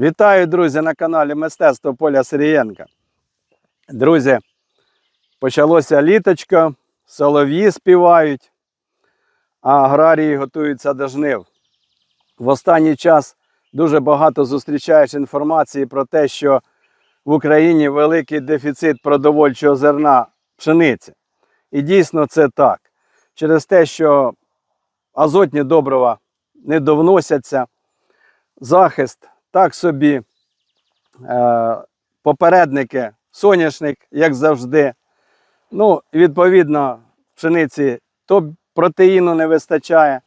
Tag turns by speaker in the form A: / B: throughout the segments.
A: Вітаю, друзі, на каналі Мистецтво Поля Сирієнка. Друзі, почалося літочко, солов'ї співають, а аграрії готуються до жнив. В останній час дуже багато зустрічаєш інформації про те, що в Україні великий дефіцит продовольчого зерна пшениці. І дійсно це так. Через те, що азотні добрива не довносяться, захист так собі, е, попередники, соняшник, як завжди. Ну, відповідно, пшениці то протеїну не вистачає,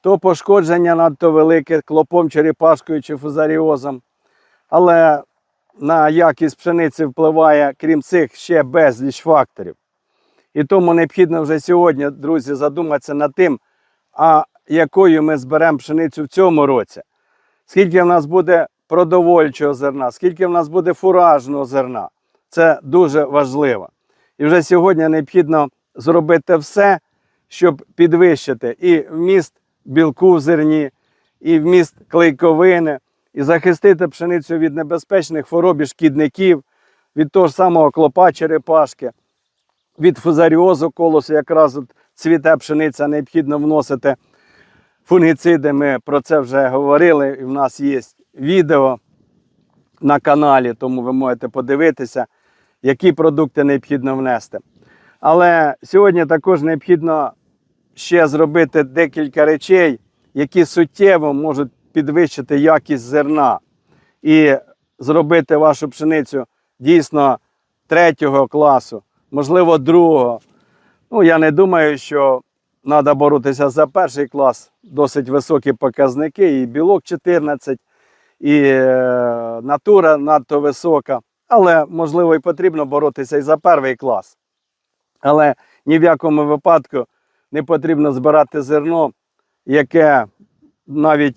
A: то пошкодження надто велике клопом, черепашкою чи фузаріозом. Але на якість пшениці впливає, крім цих, ще безліч факторів. І тому необхідно вже сьогодні, друзі, задуматися над тим, а якою ми зберемо пшеницю в цьому році скільки в нас буде продовольчого зерна, скільки в нас буде фуражного зерна. Це дуже важливо. І вже сьогодні необхідно зробити все, щоб підвищити і вміст білку в зерні, і вміст клейковини, і захистити пшеницю від небезпечних хвороб і шкідників, від того ж самого клопа черепашки, від фузаріозу колосу, якраз от цвіте пшениця, необхідно вносити фунгіциди, ми про це вже говорили. І в нас є відео на каналі, тому ви можете подивитися, які продукти необхідно внести. Але сьогодні також необхідно ще зробити декілька речей, які суттєво можуть підвищити якість зерна і зробити вашу пшеницю дійсно третього класу, можливо, другого. Ну, я не думаю, що треба боротися за перший клас, досить високі показники, і білок 14, і е, натура надто висока. Але, можливо, і потрібно боротися і за перший клас. Але ні в якому випадку не потрібно збирати зерно, яке навіть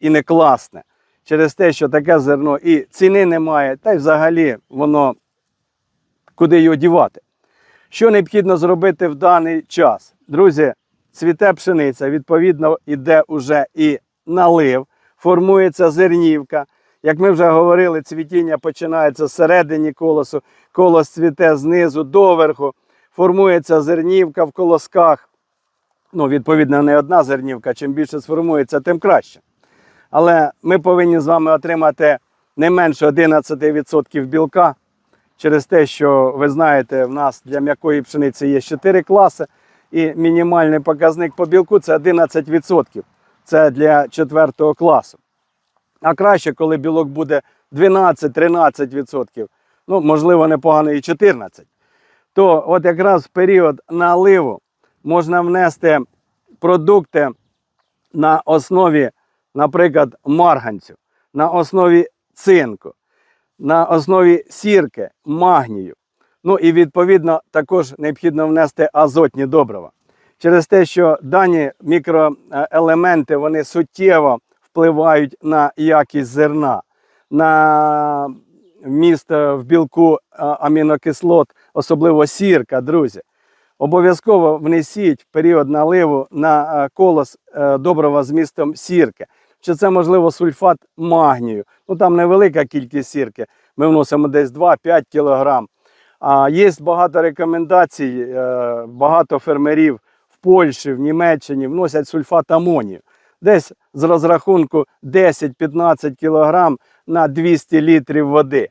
A: і не класне. Через те, що таке зерно і ціни немає, та й взагалі воно куди його дівати. Що необхідно зробити в даний час? Друзі, цвіте пшениця, відповідно, іде уже і налив, формується зернівка. Як ми вже говорили, цвітіння починається зсередині колосу, колос цвіте знизу доверху, формується зернівка в колосках. Ну, відповідно, не одна зернівка, чим більше сформується, тим краще. Але ми повинні з вами отримати не менше 11% білка через те, що ви знаєте, в нас для м'якої пшениці є 4 класи, і мінімальний показник по білку це 11%. Це для 4 класу. А краще, коли білок буде 12-13%, ну, можливо, непогано і 14%. То от якраз в період наливу можна внести продукти на основі, наприклад, марганцю, на основі цинку, на основі сірки, магнію. Ну і відповідно також необхідно внести азотні добрива. Через те, що дані мікроелементи вони суттєво впливають на якість зерна, на вміст е, в білку амінокислот, особливо сірка, друзі. Обов'язково внесіть період наливу на е, колос е, добрива з містом сірки. Чи це можливо сульфат магнію? Ну там невелика кількість сірки. Ми вносимо десь 2-5 кг. Є багато рекомендацій, е, багато фермерів в Польщі, в Німеччині вносять сульфат амонію. Десь з розрахунку 10-15 кг на 200 літрів води.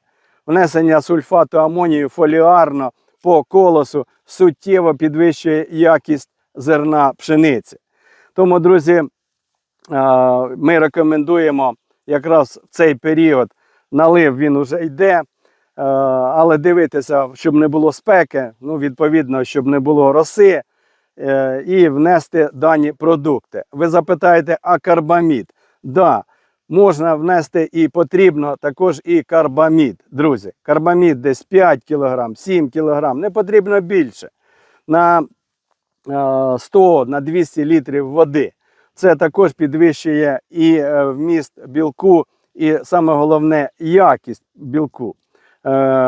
A: Внесення сульфату амонію фоліарно по колосу суттєво підвищує якість зерна пшениці. Тому, друзі, е, ми рекомендуємо якраз в цей період налив він вже йде. Е, Але дивитися, щоб не було спеки, ну, відповідно, щоб не було роси, е, і внести дані продукти. Ви запитаєте, а карбамід? Да, можна внести і потрібно також і карбамід. Друзі, карбамід десь 5 кг, 7 кг, не потрібно більше. На е, 100 на 200 літрів води. Це також підвищує і е, вміст білку, і саме головне якість білку, е,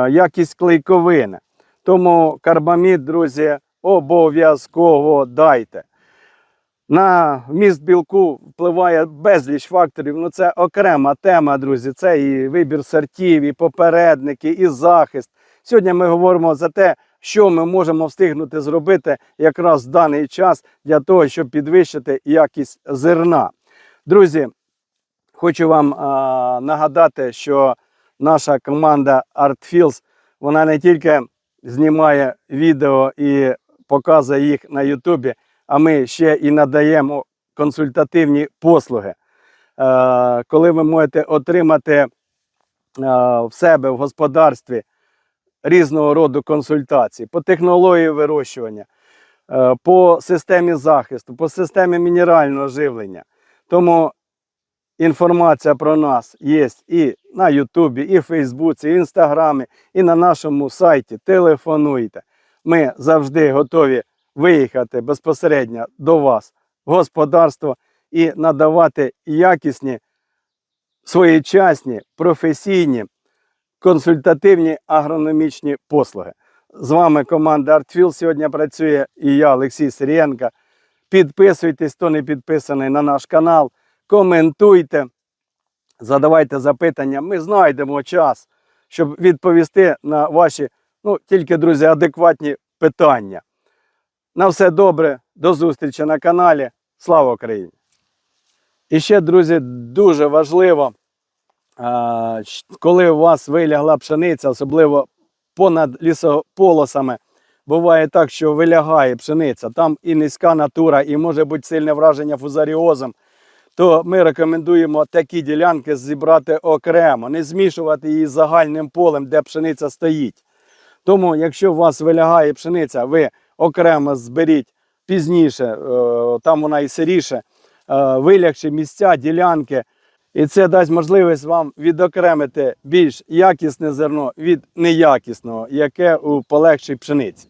A: якість клейковини. Тому карбамід, друзі, обов'язково дайте. На вміст білку впливає безліч факторів. Ну це окрема тема, друзі. Це і вибір сортів, і попередники, і захист. Сьогодні ми говоримо за те, що ми можемо встигнути зробити якраз в даний час для того, щоб підвищити якість зерна. Друзі, хочу вам а, нагадати, що наша команда ArtFields, вона не тільки знімає відео і показує їх на Ютубі, а ми ще і надаємо консультативні послуги. Е, коли ви можете отримати е, в себе в господарстві різного роду консультації по технології вирощування, е, по системі захисту, по системі мінерального живлення. Тому інформація про нас є і на Ютубі, і Фейсбуці, і Інстаграмі, і на нашому сайті. Телефонуйте. Ми завжди готові виїхати безпосередньо до вас в господарство і надавати якісні, своєчасні, професійні, консультативні агрономічні послуги. З вами команда ArtField сьогодні працює і я, Олексій Сирієнко. Підписуйтесь, хто не підписаний на наш канал, коментуйте, задавайте запитання. Ми знайдемо час, щоб відповісти на ваші, ну тільки, друзі, адекватні питання. На все добре, до зустрічі на каналі. Слава Україні! І ще, друзі, дуже важливо, коли у вас вилягла пшениця, особливо понад лісополосами, буває так, що вилягає пшениця, там і низька натура, і може бути сильне враження фузаріозом, то ми рекомендуємо такі ділянки зібрати окремо, не змішувати її з загальним полем, де пшениця стоїть. Тому, якщо у вас вилягає пшениця, ви окремо зберіть пізніше, е, там вона і сиріше, е, вилягші місця, ділянки. І це дасть можливість вам відокремити більш якісне зерно від неякісного, яке у полегшій пшениці.